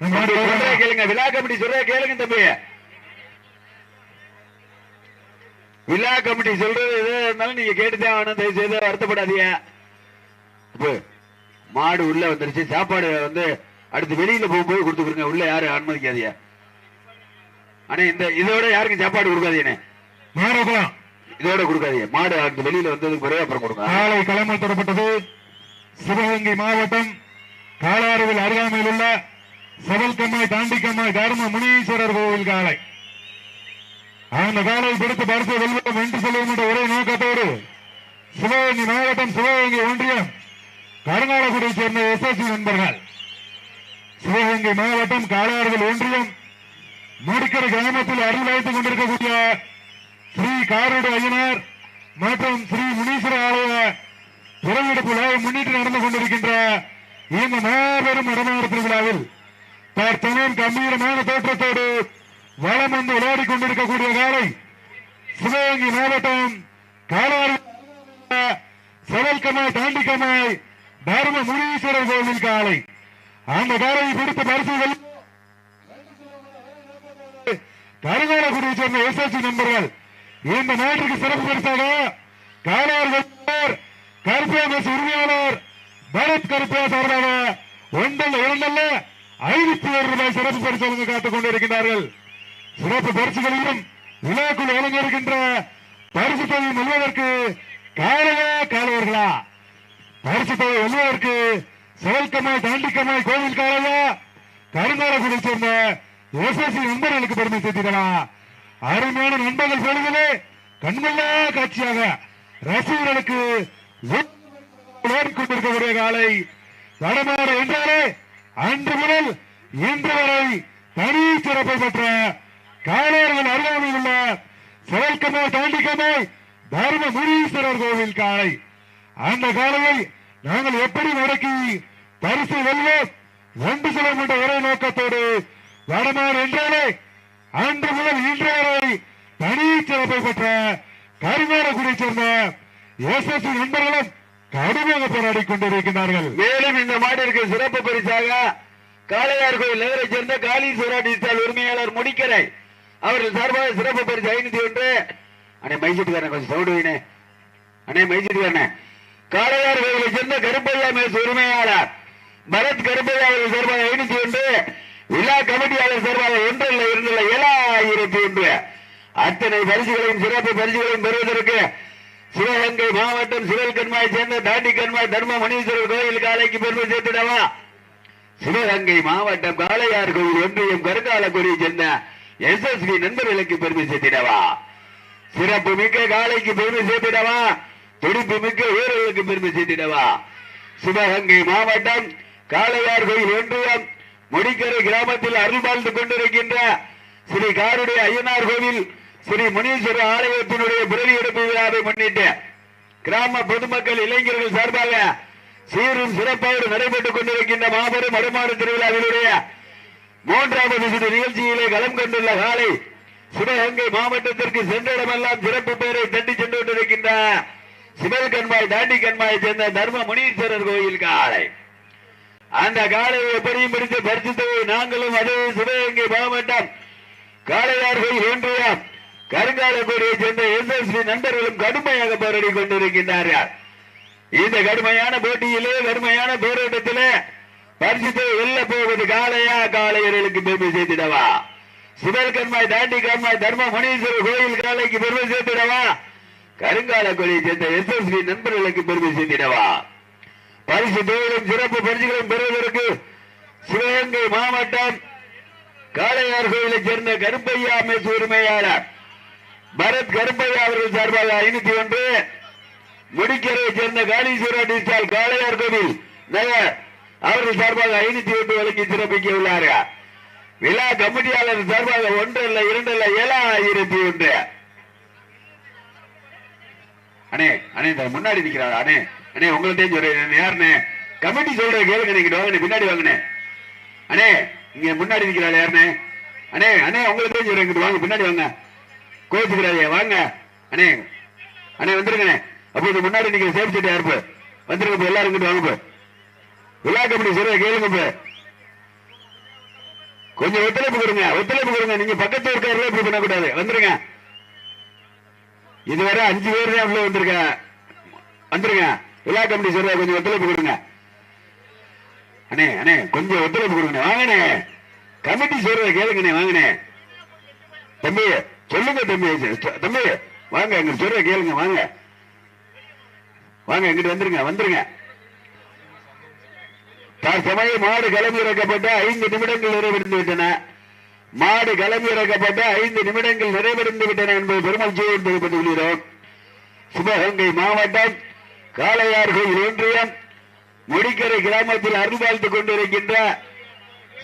கேளுங்க விழா கமிட்டி சொல்றத கேளுங்க தம்பி. விழா கமிட்டி சொல்றது எது இருந்தாலும் நீங்க கேட்டுதான் ஆகணும் தயவு செய்து வருத்தப்படாதீங்க மாடு உள்ள வந்துருச்சு சாப்பாடு வந்து அடுத்து வெளியில போகும்போது கொடுத்துருங்க உள்ள யாரும் அனுமதிக்காதீங்க. அண்ணே இந்த இதோட யாருக்கும் சாப்பாடு வைக்கலாம். இதோட கொடுக்காதீங்க. மாடு அடுத்து வெளியில வந்ததுக்கு பிறகு அப்புறம் கொடுங்க. காலை களமல் தொடப்பட்டது. சிவகங்கை மாவட்டம் காலாறுவில் அருகாமையில் உள்ள செவல்கம்மாய் தாண்டிக்கம்மாய் தர்ம முனீஸ்வரர் கோவில் காலை. அந்த காலை பிடித்து பரிசு வெல்வோம் என்று சொல்லுவோம் என்ற ஒரே நோக்கத்தோடு சிவகங்கை மாவட்டம் சிவகங்கை ஒன்றியம் கருங்காலக்குடியைச் சேர்ந்த எஸ்எஸ்சி நண்பர்கள். சிவகங்கை மாவட்டம் காளையார்கள் ஒன்றியம் மடிக்கரை கிராமத்தில் அருள் வைத்துக் கொண்டிருக்கக்கூடிய ஸ்ரீ காரோடு ஐயனார் மற்றும் ஸ்ரீ முனீஸ்வர ஆலய திறவெடுப்பு விழாவை முன்னிட்டு நடந்து கொண்டிருக்கின்ற இந்த மாபெரும் இடமாறு திருவிழாவில் தற்சமயம் கம்பீரமான தோற்றத்தோடு வளம் வந்து விளையாடி கொண்டிருக்கக்கூடிய காலை சிவகங்கை மாவட்டம் காலாறு செவல்கமாய் தாண்டிக்கமாய் தர்ம முனீஸ்வரர் கோவில் காலை. அந்த காலையை பிடித்த பரிசுகள் கருகாலக்குடியை சேர்ந்த எஸ்எஸ்சி நண்பர்கள் இந்த நாட்டிற்கு சிறப்பு பரிசாக காலார் வெல்வர் கருப்பே உரிமையாளர் பரத் கருப்பே சார்பாக ஒன்றல்ல இரண்டல்ல ஐநூத்தி ஒரு ரூபாய் சிறப்பு பரிசு வழங்க காத்துக் கொண்டிருக்கிறார்கள் சிறப்பு பரிசுகளிலும் விழாக்குள் வழங்கியிருக்கின்ற பரிசு தொகை வெல்வதற்கு காலையா காலவர்களா? பரிசு தொகை வெல்வதற்கு செயல்கமாய் தாண்டிக்கமாய் கோவில் காலையா கருங்காலக்குடி சேர்ந்த எஸ்எஸ்சி நண்பர்களுக்கு பெருமை சேர்த்திடலாம் அருமையான நண்பர்கள் பொழுதிலே கண்கொள்ளா காட்சியாக ரசிகர்களுக்கு கொண்டிருக்கக்கூடிய காலை வடமாடு என்றாலே அன்று முதல் இன்று வரை தனி சிறப்பை பெற்ற காளையர்கள் அருகாமையில் உள்ள செயல்கமாய் தாண்டிக்கமாய் தர்ம முனீஸ்வரர் கோவில் காளை. அந்த காளையை நாங்கள் எப்படி நடக்கி பரிசு வெல்வோம் ஒன்று சொல்ல என்ற ஒரே நோக்கத்தோடு வடமாறு என்றாலே அன்று முதல் இன்று வரை தனி சிறப்பை பெற்ற கருங்காலக்குடியை சேர்ந்த எஸ்எஸ்சி நண்பர்களும் கடுமையாக போராடி கொண்டிருக்கிறார்கள். மேலும் இந்த மாட்டிற்கு சிறப்பு பரிசாக காளையார் கோயில் நகரை சேர்ந்த காளீஸ்வரா டிஜிட்டல் உரிமையாளர் முடிக்கரை. அவர்கள் சார்பாக சிறப்பு பரிசு ஐநூத்தி ஒன்று. அண்ணே மைசூட்டுக்காரன் கொஞ்சம் சவுடு வைனே அண்ணே மைசூட்டுக்காரனே காளையார் கோயிலை சேர்ந்த கருப்பையா மேஸ் உரிமையாளர். பரத் கருப்பையா அவர்கள் சார்பாக ஐநூத்தி ஒன்று. விழா கமிட்டியாளர் சார்பாக ஒன்று இல்லை இரண்டு இல்லை ஏழாயிரத்தி ஒன்று. அத்தனை பரிசுகளையும் சிறப்பு பரிசுகளையும் பெறுவதற்கு சிவகங்கை மாவட்டம் சிவல் கண்மாய் சேர்ந்த தாண்டி கண்மாய் தர்ம மணீஸ்வரர் கோயில் காலைக்கு பெருமை சேர்த்துடவா? சிவகங்கை மாவட்டம் காளையார் கோயில் ஒன்றியம் கருங்காலக்குடியை சேர்ந்த எஸ்எஸ்பி நண்பர்களுக்கு பெருமை சேர்த்திடவா? சிறப்பு மிக்க காளைக்கு பெருமை சேர்த்திடவா? துடிப்பு மிக்க வீரர்களுக்கு பெருமை சேர்த்திடவா? சிவகங்கை மாவட்டம் காளையார் கோயில் ஒன்றியம் முடிக்கரை கிராமத்தில் அருள் வாழ்ந்து கொண்டிருக்கின்ற ஸ்ரீ காருடைய ஐயனார் கோவில் ஸ்ரீ முனீஸ்வர ஆலயத்தினுடைய பிறவி எடுப்பு விழாவை முன்னிட்டு கிராம பொதுமக்கள் இளைஞர்கள் சார்பாக சீரும் சிறப்போடு நடைபெற்றுக் கொண்டிருக்கின்ற மாபெரும் வருமான திருவிழாவினுடைய மூன்றாவது சிறு நிகழ்ச்சியிலே களம் கண்டுள்ள காலை சிவகங்கை மாவட்டத்திற்கு சென்றிடமெல்லாம் சிறப்பு பெயரை தட்டி சென்று கொண்டிருக்கின்ற சிவல் கண்மாய் தாண்டி கண்மாயை சேர்ந்த தர்ம முனீஸ்வரர் கோயில் காலை. அந்த காலை எப்படியும் பிடித்து பரிசுத்தவை நாங்களும் அதே சிவகங்கை மாவட்டம் காளையார் கோயில் ஒன்றியம் கருங்காலக்குடியை சேர்ந்த எஸ்எஸ்பி நண்பர்களும் கடுமையாக போராடி கொண்டிருக்கின்றார்கள். இந்த கடுமையான போட்டியிலே கடுமையான போராட்டத்திலே பரிசுத்தை வெல்ல போவது காளையா? காளையர்களுக்கு பெருமை சேர்த்திடவா? சிவல் கண்மாய் தாண்டி கண்மாய் தர்ம முனீஸ்வரர் கோயில் காலைக்கு பெருமை சேர்த்திடவா? கருங்காலக்குடியை சேர்ந்த எஸ்எஸ்பி நண்பர்களுக்கு பெருமை சேர்த்திடவா? பரிசு தொழிலும் சிறப்பு பரிசுகளும் பெறுவதற்கு சிவகங்கை மாவட்டம் காளையார் கோயிலை சேர்ந்த கருப்பையா மெஸ் உரிமையாளர். பரத் கருப்பையா அவர்கள் சார்பாக ஐநூத்தி ஒன்று முடிக்கரையை சேர்ந்த காளீஸ்வரர் டிஸ்டால் காளையார் கோவில். நகர் அவர்கள் சார்பாக ஐநூத்தி ஒன்று வழங்கி சிறப்பிக்க உள்ளார்கள் விழா கமிட்டியாளர் சார்பாக ஒன்று இல்ல இரண்டு இல்ல ஏழாயிரத்தி ஒன்று. அண்ணே அண்ணே இந்த முன்னாடி நிக்கிறாரு. அண்ணே அண்ணே உங்கள்கிட்ட சொல்றேன். யாருண்ணே? கமிட்டி சொல்ற கேளுங்க நீங்க வாங்க பின்னாடி வாங்கண்ணே. அண்ணே இங்க முன்னாடி நிக்கிறாள் யாருண்ணே? அண்ணே அண்ணே உங்களுக்கு சொல்றேன் வாங்க பின்னாடி வாங்க. கோச்சுக்கிறாரு வாங்க. அண்ணே அண்ணே வந்துருங்கண்ணே. அப்போ இது முன்னாடி நீங்க சேமிச்சுட்டு யாருப்பு வந்துருங்க இப்போ எல்லாரும் கிட்ட வாங்க இப்ப விழா கமிட்டி கேளுங்க இப்போ கொஞ்சம் ஒத்துழைப்பு கொடுங்க ஒத்துழைப்பு கொடுங்க. நீங்க பக்கத்து இருக்காருல இப்படி பண்ணக்கூடாது. வந்துருங்க. இதுவரை அஞ்சு பேர் தான் உள்ள வந்திருக்க. வந்துருங்க. விழா கமிட்டி சொல்ற கொஞ்சம் ஒத்துழைப்பு கொடுங்க. அண்ணே அண்ணே கொஞ்சம் ஒத்துழைப்பு கொடுங்க வாங்கண்ணே. கமிட்டி சொல்றத கேளுங்கண்ணே வாங்கண்ணே. தம்பி சொல்லுங்க தம்பி தம்பி வாங்க எங்க சொல்ற கேளுங்க வாங்க. வாங்க எங்கிட்ட வந்துருங்க வந்துருங்க. தற்சமயம் மாடு கிளம்பி இறக்கப்பட்ட ஐந்து நிமிடங்கள் நிறைவடைந்து விட்டன. மாடு கிளம்பி இறக்கப்பட்ட ஐந்து நிமிடங்கள் நிறைவடைந்து விட்டன என்பது பெருமகிழ்ச்சியை தெரிவித்துக் கொள்கிறோம். சிவகங்கை மாவட்டம் காளையார் கோயில் ஒன்றியம் முடிக்கரை கிராமத்தில் அருள் வாழ்த்துக் கொண்டிருக்கின்ற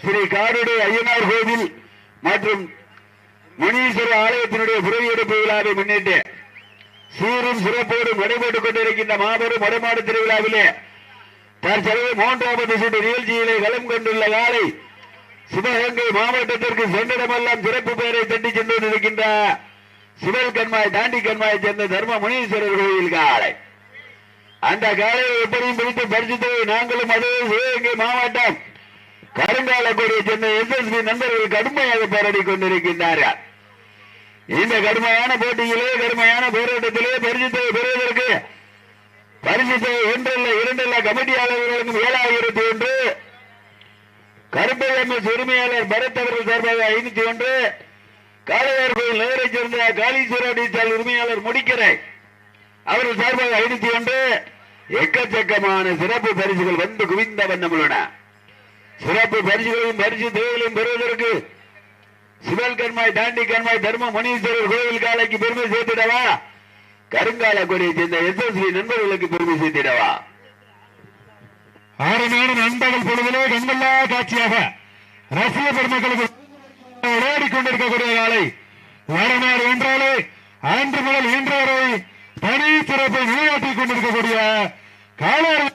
ஸ்ரீ காடுடை ஐயனார் கோவில் மற்றும் முனீஸ்வர ஆலயத்தினுடைய புறவியெடுப்பு விழாவை முன்னிட்டு சீரும் சிறப்போடும் நடைபெற்றுக் கொண்டிருக்கின்ற மாபெரும் வடமாடு திருவிழாவிலே தற்செலவு மூன்றாவது சுற்று நிகழ்ச்சியிலே களம் கொண்டுள்ள காலை சிவகங்கை மாவட்டத்திற்கு சென்றிடமெல்லாம் சிறப்பு பெயரை தட்டி சென்று கொண்டிருக்கின்ற சிவல் கண்மாய் தாண்டி கண்மாயை சேர்ந்த தர்ம முனீஸ்வரர் கோயில் காலை. அந்த காலையை எப்படியும் பிடித்து பரிசுத்தவை நாங்களும் அதே சிவகங்கை மாவட்டம் கருங்காலக்குடியை சேர்ந்த எஸ்எஸ்பி நண்பர்கள் கடுமையாக போராடி கொண்டிருக்கின்றார்கள். இந்த கடுமையான போட்டியிலே கடுமையான போராட்டத்திலே பரிசுத்தை பெறுவதற்கு பரிசுத்தை ஒன்றல்ல இரண்டல்ல கமிட்டியாளர்களுக்கும் ஏழாயிரத்தி ஒன்று கருப்பையம்மஸ் உரிமையாளர் பரத் அவர்கள் சார்பாக ஐநூத்தி ஒன்று காளையார் கோயில் நகரைச் சேர்ந்த காளீஸ்வர டீச்சால் உரிமையாளர் முடிக்கரை அவர்கள் சார்பாக ஐநூத்தி ஒன்று எக்கச்சக்கமான சிறப்பு பரிசுகள் வந்து குவிந்த வண்ணம் உள்ளன. சிறப்பு பரிசுகளையும் பரிசு தொகைகளையும் பெறுவதற்கு சிவல் கண்மாய் தாண்டி கண்மாய் தர்ம முனீஸ்வரர் கோவில் காலைக்கு பெருமை சேர்த்திடவா கருங்கால கொடியை சேர்ந்த எஸ்எஸ்வி நண்பர்களுக்கு பெருமை சேர்த்திடவா ஆறு நாடு நண்பகல் பொழுதிலே கண்கொள்ளா காட்சியாக ரசிக பெருமக்களுக்கு ஓடிக்கொண்டிருக்கக்கூடிய கொண்டிருக்கக்கூடிய காலை வடநாடு என்றாலே அன்று முதல் இன்று வரை தனி சிறப்பை நிலையாட்டிக் கொண்டிருக்கக்கூடிய காலாறு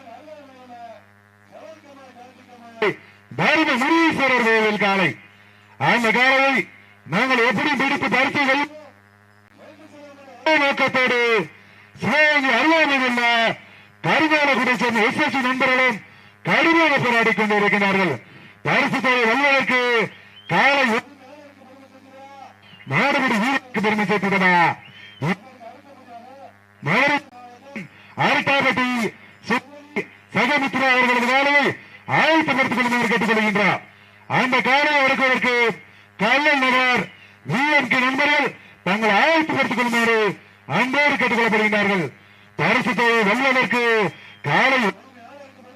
தர்ம முனீஸ்வரர் கோவில் காலை அந்த காலையை நாங்கள் எப்படி பிடித்து பார்த்தீர்கள் நோக்கத்தோடு சிவகங்கை அருகாமையில் உள்ள கருகாலக்குடி சேர்ந்த எஸ்எஸ்சி நண்பர்களும் கடுமையாக போராடி கொண்டிருக்கிறார்கள். பரிசு தொகை வெல்வதற்கு காலை நாடுபடி வீரருக்கு பெருமை சேர்த்திடவா மதுரை சகமித்ரா அவர்களது காலையை ஆயத்தப்படுத்திக் கொள்ளுமாறு கேட்டுக் கொள்கின்றார் அந்த காலையை எடுப்பதற்கு கல்லல் நகர் விஎம்கே நண்பர்கள் தங்களை ஆயத்தப்படுத்திக் கொள்ளுமாறு அன்போடு கேட்டுக்கொள்ளப்படுகின்றார்கள். பரிசு தொகை வெல்வதற்கு காலை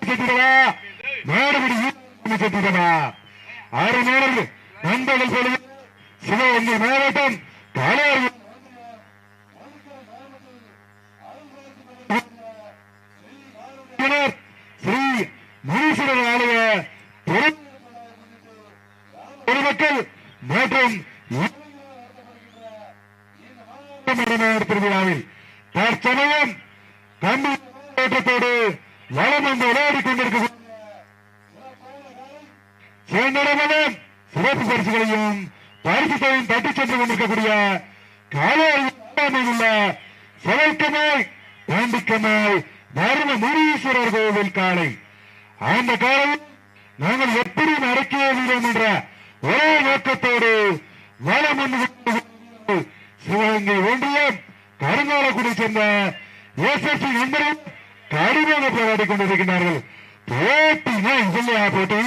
செட்டிடவா மாடுபடி வீரருக்கு செட்டிடவா ஆறு நேரங்கள் நண்பர்கள் பொழுது சிவகங்கை மாவட்டம் காலையார் இயக்குனர் ஸ்ரீ முனீஸ்வரர் ஆலய பொது- பொதுமக்கள் மற்றும் திருவிழாவில் தற்சமயம் கம்பி தோற்றத்தோடு வளம் வந்து விளையாடி கொண்டிருக்க சேர்ந்திடமலம் சிறப்பு பரிசுகளையும் பரிசு தொகையும் தட்டிச் சென்று கொண்டிருக்கக்கூடிய காலையில் உள்ள செவல்கமாய் பாண்டிக்கமாய் தர்ம முனீஸ்வரர் கோவில் காலை. அந்த காலையில் நாங்கள் எப்படி நடக்கிறோம் என்ற ஒரே நோக்கத்தோடு வளம் வந்து சிவகங்கை ஒன்றியம் கருங்காலக்குடி சேர்ந்த எஸ்எஸ்சி நண்பர்கள் கடுமையாக போராடிக் கொண்டிருக்கிறார்கள். போட்டினா இல்லையா போட்டி.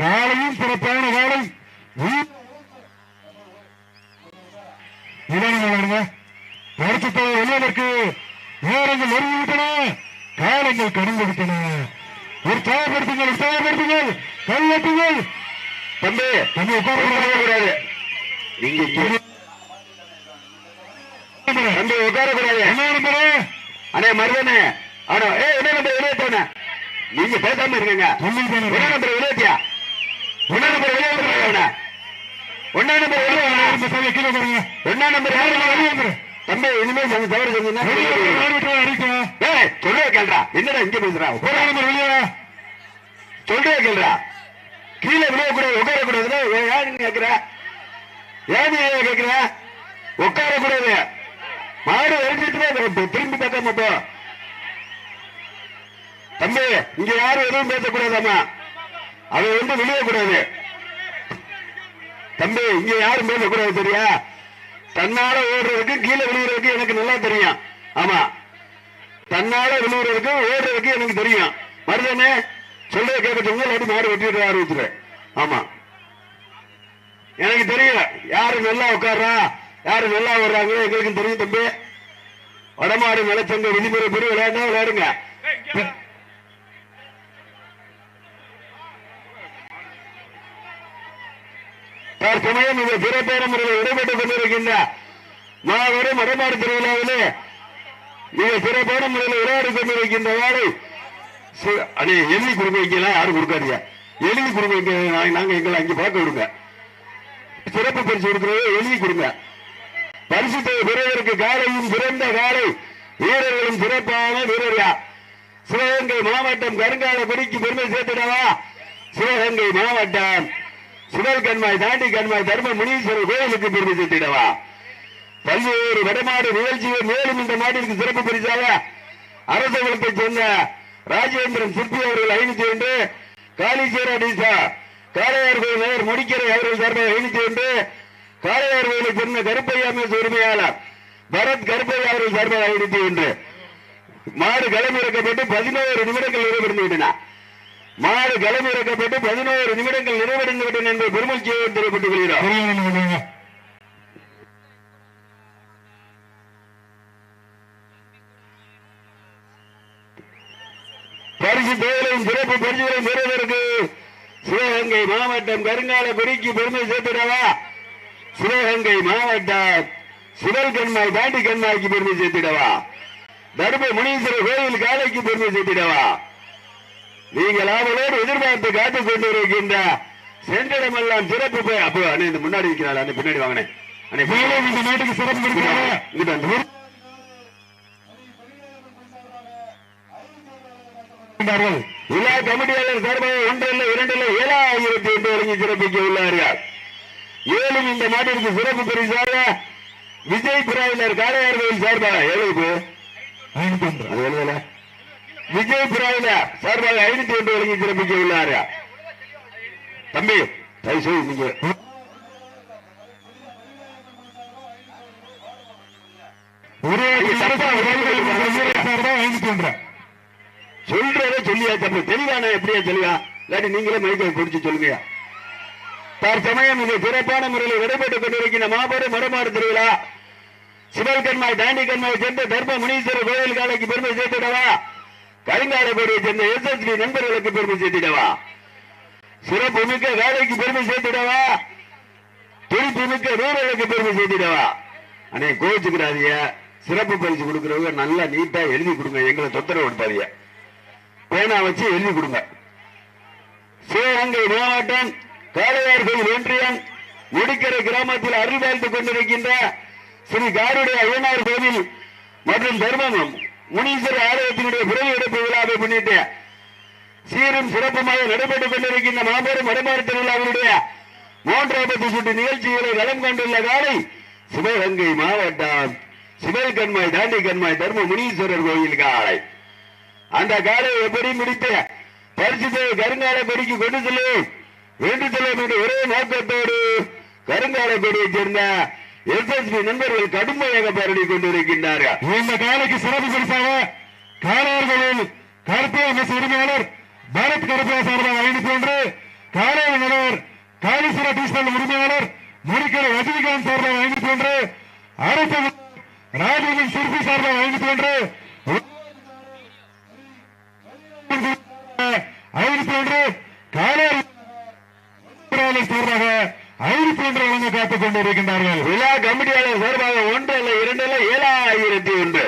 காலையும் சிறப்பான காலை உயிர் இளைஞர்களுங்க பரிசுத்தை வெளியதற்கு நேரங்கள் நெருங்கிவிட்டன காலங்கள் கடந்து விட்டன. உற்சாகப்படுத்துங்கள் உற்சாகப்படுத்துங்கள் கல்வெட்டுங்கள் தம்பி தம்பி உட்கார கூடாது நீங்க தம்பி உட்கார கூடாது. என்ன அண்ணே மருதனே. ஆனா ஏ என்ன நம்பர் வெளியேற்றவன நீங்க பேசாம இருக்கீங்க ஒன்னா நம்பர் வெளியேற்றியா ஒன்னா நம்பர் வெளியேற்ற ஒன்னா நம்பர் பாருங்க ஒன்னா நம்பர் வந்துரு. தம்பி இனிமே செஞ்ச தவறு செஞ்சீங்கன்னா ஏய் சொல்றே கேள்றா. என்னடா இங்க பேசுறா? நம்பர் வெளியே சொல்றே கேள்றா. கீழே விழுவ கூடாது உட்கார கூடாதுன்னு ஏன் நீ ஏன் நீ கேக்குற உட்கார கூடாது மாடு வரைஞ்சிட்டு திரும்பி பார்க்காம போ. தம்பி இங்க யாரும் எதுவும் பேசக்கூடாதாமா அவன் வந்து விழுகக்கூடாது கூடாது தம்பி இங்க யாரும் பேசக்கூடாது தெரியா? தன்னால ஓடுறதுக்கு கீழே விழுகிறதுக்கு எனக்கு நல்லா தெரியும். ஆமா. தன்னால விழுகிறதுக்கு ஓடுறதுக்கு எனக்கு தெரியும். மருதனே சொல்றத கேட்கறதுக்கு சொல்லுங்க இல்லாட்டி மாடு வெட்டிட்டு ஆரம்பிச்சிருவேன் ஆமா. எனக்கு தெரியல. யாரு நல்லா உட்கார்றா? யாரு நல்லா வர்றாங்க? எங்களுக்கு தெரியும் தம்பி. வடமாடு நிலச்சங்க விதிமுறை படி விளையாட்டா விளையாடுங்க. தற்சமயம் இந்த சிறப்பான முறையில் இடம்பெற்றுக் கொண்டிருக்கின்ற மாபெரும் வடமாடு திருவிழாவிலே மிக சிறப்பான முறையில் விளையாடி கொண்டிருக்கின்ற வேலை அண்ணே எழுதி கொடுக்க வைக்கலாம் யாரும் கொடுக்காதீங்க. எழுதி குருமைக்கு வைக்க நாங்க- எங்களை அங்கே பார்க்க விடுங்க. சிறப்பு பரிசு கொடுக்கிறது எழுதி கொடுங்க. பரிசு தொகை பெறுவதற்கு காலையும் சிறந்த காலை. வீரர்களும் சிறப்பான வீரர்யா. சிவகங்கை மாவட்டம் கருங்கால குடிக்கு பெருமை சேர்த்திடவா? சிவகங்கை மாவட்டம். சுடல் கண்மாய் தாண்டி கண்மாய் தர்ம முனீஸ்வரர் கோயிலுக்கு பெருமை சேர்த்திடவா? பல்வேறு வடமாடு நிகழ்ச்சிகள் மேலும் இந்த மாட்டிற்கு சிறப்பு பரிசாக அரசகுலத்தைச் சேர்ந்த ராஜேந்திரன் சிற்பி அவர்கள் ஐநூத்தி ஒன்று காளீஸ்வர அடிசா காளையார் கோயில் நகர் முடிக்கரை அவர்கள் சார்பாக ஐநூத்தி ஒன்று காளையார் கோயிலை சேர்ந்த கருப்பையாமே உரிமையாளர் பரத் கருப்பையா அவர்கள் சார்பாக ஐநூத்தி ஒன்று மாடு களமிறக்கப்பட்டு பதினோரு நிமிடங்கள் நிறைவடைந்து விட்டன. மாடு களமிறக்கப்பட்டு பதினோரு நிமிடங்கள் நிறைவடைந்து விட்டன என்பதை பெருமகிழ்ச்சியோடு தெரிவித்துக் கொள்கிறோம் பரிசு தொகைகளையும் சிறப்பு பரிசுகளையும் பெறுவதற்கு சிவகங்கை மாவட்டம் கருங்கால குறிக்கு பெருமை சேர்த்திடவா? சிவகங்கை மாவட்டம் சிவல் கண்மாய் தாண்டி கண்மாய்க்கு பெருமை சேர்த்திடவா? தர்ம முனீஸ்வரர் கோயில் காலைக்கு பெருமை சேர்த்திடவா? நீங்கள் ஆவலோடு எதிர்பார்த்து காத்துக் கொண்டிருக்கின்ற சென்றிடமெல்லாம் சிறப்பு பெ- அப்போ அண்ணே இந்த முன்னாடி இருக்கிறாள் அண்ணே பின்னாடி வாங்கினேன் அண்ணே இந்த நாட்டுக்கு சிறப்பு இங்கிட்ட கொண்டார்கள். விழா கமிட்டியாளர் சார்பாக ஒன்றில் இரண்டில் ஏழாயிரத்தி எட்டு வழங்கி சிறப்பிக்க உள்ளார்கள். ஏழும் இந்த மாட்டிற்கு சிறப்பு பரிசாக விஜய் பிராயினர் காளையார் கோயில் சார்பாக எவ்வளவு விஜய் பிராயினர் சார்பாக ஐநூத்தி ஒன்று வழங்கி சிறப்பிக்க உள்ளார்கள். தம்பி தயவு செய்து நீங்க ஒரே சார்பாக ஐநூத்தி ஒன்று. சொல்றத சொல்லியா தம்பி? தெளிவான எப்படியா தெளிவா? இல்லாட்டி நீங்களே மைக்கை குடிச்சு சொல்லுங்க தற்சமயம் இது சிறப்பான முறையில் விடைபெற்றுக் கொண்டிருக்கிற மாபெரும் மரமாடு திருவிழா. சிவல் கண்மாய் தாண்டி கண்மாய் சேர்ந்த தர்ம முனீஸ்வரர் கோயில் காலைக்கு பெருமை சேர்த்திடவா? கருங்காலக்கோடியை சேர்ந்த எஸ்எஸ்பி நண்பர்களுக்கு பெருமை சேர்த்திடவா? சிறப்பு மிக்க வேலைக்கு பெருமை சேர்த்திடவா? துடிப்பு மிக்க வீரர்களுக்கு பெருமை சேர்த்திடவா? அண்ணே கோவிச்சுக்கிறாதிய சிறப்பு பரிசு கொடுக்கிறவங்க நல்லா நீட்டா எழுதி கொடுங்க. எங்களை தொந்தரவு கொடுப்பாதியா பேனா வச்சு எழுதி கொடுங்க. சிவகங்கை மாவட்டம் காளையார் கோயில் ஒன்றியம் முடிக்கரை கிராமத்தில் அருள் வாழ்ந்து கொண்டிருக்கின்ற ஸ்ரீ காருடைய ஐயனார் கோவில் மற்றும் தர்மம் முனீஸ்வரர் ஆலயத்தினுடைய பிறகு எடுப்பு விழாவை முன்னிட்டு சீரும் சிறப்புமாக நடைபெற்றுக் கொண்டிருக்கின்ற மாபெரும் வடமாறு திருவிழாவினுடைய மூன்றாவது சுற்று நிகழ்ச்சிகளை வளம் கொண்டுள்ள காலை சிவகங்கை மாவட்டம் சிவல் கண்மாய் தாண்டி கண்மாய் தர்ம முனீஸ்வரர் கோயில் காலை. அந்த காலை எப்படி முடித்து பரிசு கருங்கால கொடிக்கு கொண்டு செல்லும் வேண்டு செல்லும் ஒரே நோக்கத்தோடு கருங்கால கொடியை சேர்ந்த எஸ்எஸ்பி நண்பர்கள் கடுமையாக போராடி கொண்டிருக்கின்றார்கள். இந்த காலைக்கு சிறப்பு பரிசாக காளையார்களில் கருப்பையா உரிமையாளர் பாரத் கருப்பா சார்பாக ஐநூத்தி ஒன்று காளைய நிலவர் காளீஸ்வர டீஸ்டல் உரிமையாளர் முடிக்கரை ரஜினிகாந்த் சார்பாக ஐநூத்தி ஒன்று அரசு ராஜீவின் சிற்பி சார்பாக ஐநூத்தி ஒன்று ஐநூத்தி ஒன்று காளையார் சார்பாக ஐநூத்தி ஒன்று வழங்க காத்துக் கொண்டிருக்கின்றார்கள். விழா கமிட்டியாளர் சார்பாக ஒன்று அல்ல இரண்டு அல்ல ஏழாயிரத்தி ஒன்று.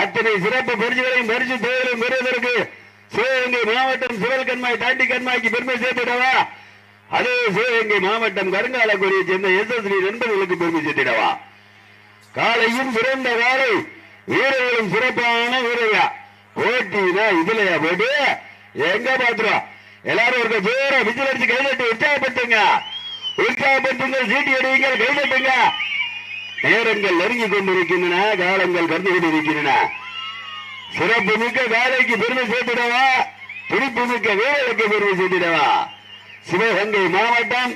அத்தனை சிறப்பு பரிசுகளையும் பரிசு தொகைகளையும் பெறுவதற்கு சிவகங்கை மாவட்டம் சிவல் கண்மாய் தாண்டி கண்மாய்க்கு பெருமை சேர்த்திடவா? அதே சிவகங்கை மாவட்டம் கருங்காலக்குடியை சேர்ந்த எஸ்எஸ்வி நண்பர்களுக்கு பெருமை சேர்த்திடவா? காலையும் சிறந்த காலை வீரர்களும் சிறப்பான வீரர்களா. போட்டினா இதுலயா போட்டு? எங்க பாத்துறோம்? எல்லாரும் ஒரு ஜோர விசில் அடிச்சு கைதட்டி உற்சாகப்படுத்துங்க. உற்சாகப்பட்டுங்க சீட்டி அடியுங்கள் கைதட்டுங்க நேரங்கள் நெருங்கி கொண்டிருக்கின்றன காலங்கள் கண்டு கொண்டிருக்கின்றன. சிறப்பு மிக்க வேலைக்கு பெருமை சேர்த்திடவா? துடிப்பு மிக்க வீரர்களுக்கு பெருமை சேர்த்திடவா? சிவகங்கை மாவட்டம்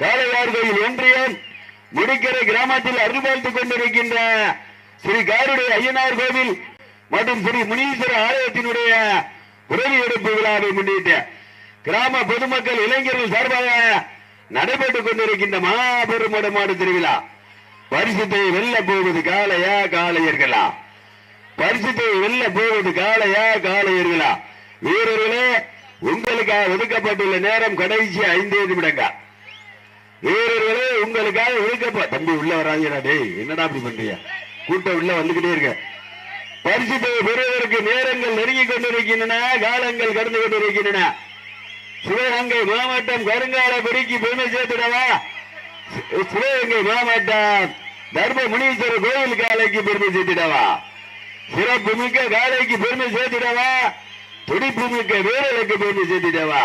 காளையார் கோயில் ஒன்றியம் முடிக்கரை கிராமத்தில் அருள்பார்த்துக் கொண்டிருக்கின்ற ஸ்ரீ காருடைய ஐயனார் கோவில் மற்றும் ஸ்ரீ முனீஸ்வர ஆலயத்தினுடைய உதவி எடுப்பு விழாவை முன்னிட்டு கிராம பொதுமக்கள் இளைஞர்கள் சார்பாக நடைபெற்றுக் கொண்டிருக்கின்ற மாபெரும் மாடு திருவிழா. பரிசுத்தை வெல்ல போவது காலையா காளையர்களா? பரிசுத்தை வெல்ல போவது காலையா காளையர்களா? வீரர்களே உங்களுக்காக ஒதுக்கப்பட்டுள்ள நேரம் கடைசி ஐந்தே நிமிடங்க. வீரர்களே உங்களுக்காக ஒதுக்கப்ப தம்பி உள்ள வராதீங்கடா டேய் என்னடா அப்படி பண்றீங்க? கூட்டம் உள்ள வந்துகிட்டே இருக்க. பரிசு பெறுவதற்கு நேரங்கள் நெருங்கிக் கொண்டிருக்கின்றன காலங்கள் கடந்து கொண்டிருக்கின்றன. சிவகங்கை மாவட்டம் கருங்காலபுரிக்கு பெருமை சேர்த்துடவா? சிவகங்கை மாவட்டம் தர்ம முனீஸ்வரர் கோயில் காலைக்கு பெருமை சேர்த்திடவா? சிறப்பு மிக்க காலைக்கு பெருமை சேர்த்திடவா? துடிப்பு மிக்க வீரர்களுக்கு பெருமை சேர்த்துடவா?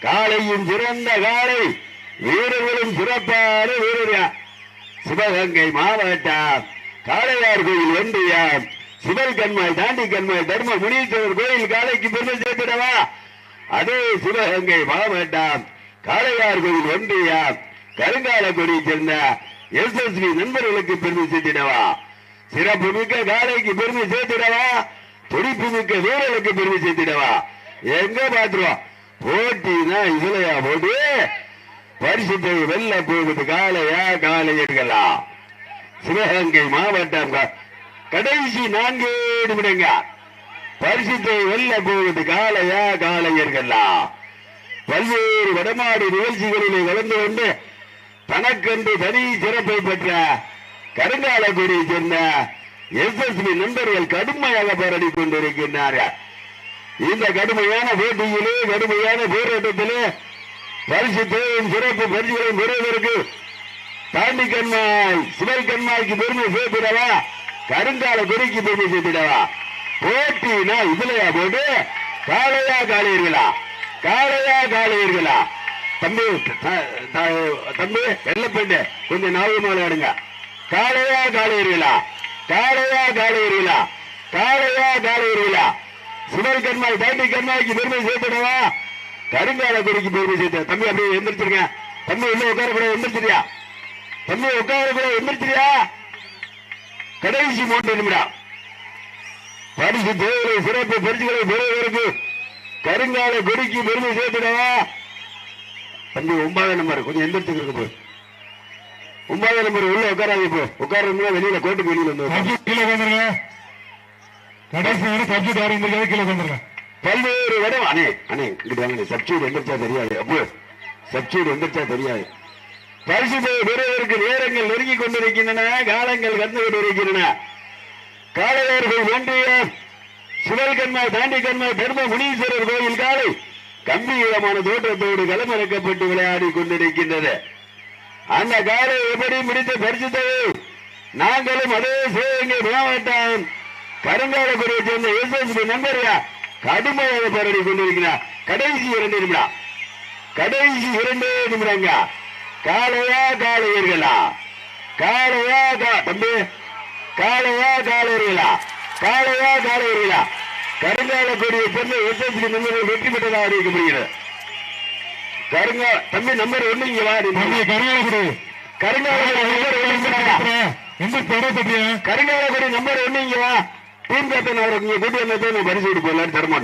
காலையும் சிறந்த காலை வீரர்களும் சிறப்பான வீரர்கள். சிவகங்கை மாவட்டம் காளையார் கோயில் ஒன்றியம். சிவல் கண்மாய் தாண்டி கண்மாய் தர்ம முனீஸ்வரர் கோயில் காலைக்கு பெருமை சேர்த்திடவா அதே சிவகங்கை மாவட்டம் காளையார் கோயில் ஒன்றியம் கருங்காலக்குடியை சேர்ந்த எஸ்எஸ்வி நண்பர்களுக்கு பெருமை சேர்த்திடவா? சிறப்பு மிக்க காளைக்கு பெருமை சேர்த்திடவா? துடிப்பு மிக்க வீரர்களுக்கு பெருமை சேர்த்திடவா? எங்க பாத்துருவோம் போட்டினா இதுலயா போட்டு பரிசுத்தை வெல்ல போகுது காளையா காலையர்களா சிவகங்கை மாவட்டம் க- கடைசி நான்கு நிமிடங்க. பரிசுத்தை வெல்ல போவது காளையா காலையர்களா பல்வேறு வடமாடு நிகழ்ச்சிகளிலே கலந்து கொண்டு தனக்கென்று தனி சிறப்பை பெற்ற கருங்காலக்குடியை சேர்ந்த எஸ்எஸ்பி நண்பர்கள் கடுமையாக போராடி கொண்டிருக்கின்றார்கள். இந்த கடுமையான போட்டியிலே கடுமையான போராட்டத்திலே பரிசுத்தையும் சிறப்பு பரிசுகளையும் பெறுவதற்கு தாண்டி கண்மாய் சிவல் கண்மாய்க்கு பெருமை சேர்த்திடவா? கருங்கால குறிக்கு பூமி சேர்த்திடவா போட்டினா இதுலயா போட்டு? காலையா காலையீர்களா காளையா காலையீர்களா தம்பி த- த- தம்பி வெள்ளப்பேண்டு கொஞ்சம் நாகமாலை எடுங்க. காளையா காலையீர்களா காலையா காலையீர்களா காலையா காலையீர்களா சுமல் கண்மாய் தாண்டி கண்மாய்க்கு பெருமை சேர்த்திடவா? கருங்கால குறிக்கு பெருமை செய்த தம்பி அப்படியே எந்திரிச்சிருங்க. தம்பி இன்னும் உட்கார கூட எந்திரிச்சிருயா தம்பி உட்கார கூட எந்திரிச்சிருயா கடைசி மூன்று நிமிடம். பரிசு தேவையை சிறப்பு பரிசுகளை பெறுவதற்கு கருங்கால குறிக்கு பெருமை சேர்த்துடவா? தம்பி ஒன்பதாம் நம்பர் கொஞ்சம் எந்திரிச்சுக்கிறது போ. ஒன்பதாம் நம்பர் உள்ள உட்காராங்க இப்போ உட்கார வெளியில கோட்டுக்கு வெளியில வந்து கீழே வந்துருங்க. கடைசி நேரம் சப்ஜெக்ட் இருந்திருக்காது கீழே வந்துருங்க. பல்வேறு இடம். அண்ணே அண்ணே இங்கிட்டு வாங்க. சப்சூட் எந்திரிச்சா தெரியாது. அப்போ சப்சூட் எந்திரிச்சா தெரியாது. பரிசு பெறுவதற்கு நேரங்கள் நெருங்கிக் கொண்டிருக்கின்றன காலங்கள் கடந்து கொண்டிருக்கின்றன. காலையர்கள் ஒன்றியம் சிவல் கண்மாய் தாண்டி கண்மாய் பெரும முனீஸ்வரர் கோயில் காலை கம்பீரமான தோற்றத்தோடு களமிறக்கப்பட்டு விளையாடி கொண்டிருக்கின்றது. அந்த காலை எப்படி முடித்த பரிசுத்தது? நாங்களும் அதே சிவகங்கை மாவட்டம் கருங்காலக்குடியை சேர்ந்த எஸ்எஸ்பி நண்பர்கள் கடுமையாக போராடி கொண்டிருக்கிறார். கடைசி இரண்டு நிமிடம். கடைசி இரண்டு நிமிடங்க. காளையா காளையர்களா? காளையா கா- தம்பி காளையா காளையர்களா? காளையா காளையர்களா? கருங்காலக்குடியை சேர்ந்த எஸ்எஸ்பி நண்பர்கள் வெற்றி பெற்றதாக அறிவிக்கப்படுகிறது. கருங்கா தம்பி நம்பர் ஒண்ணு இங்க வா நீ. தம்பி கருங்காலக்குடி. கருங்காலக்குடி நம்பர் ஒண்ணு இங்க வா. டீம் கேப்டன் அவரை இங்க கூட்டி வந்ததை பரிசு கொடுப்போம் தரமாட்டேன்.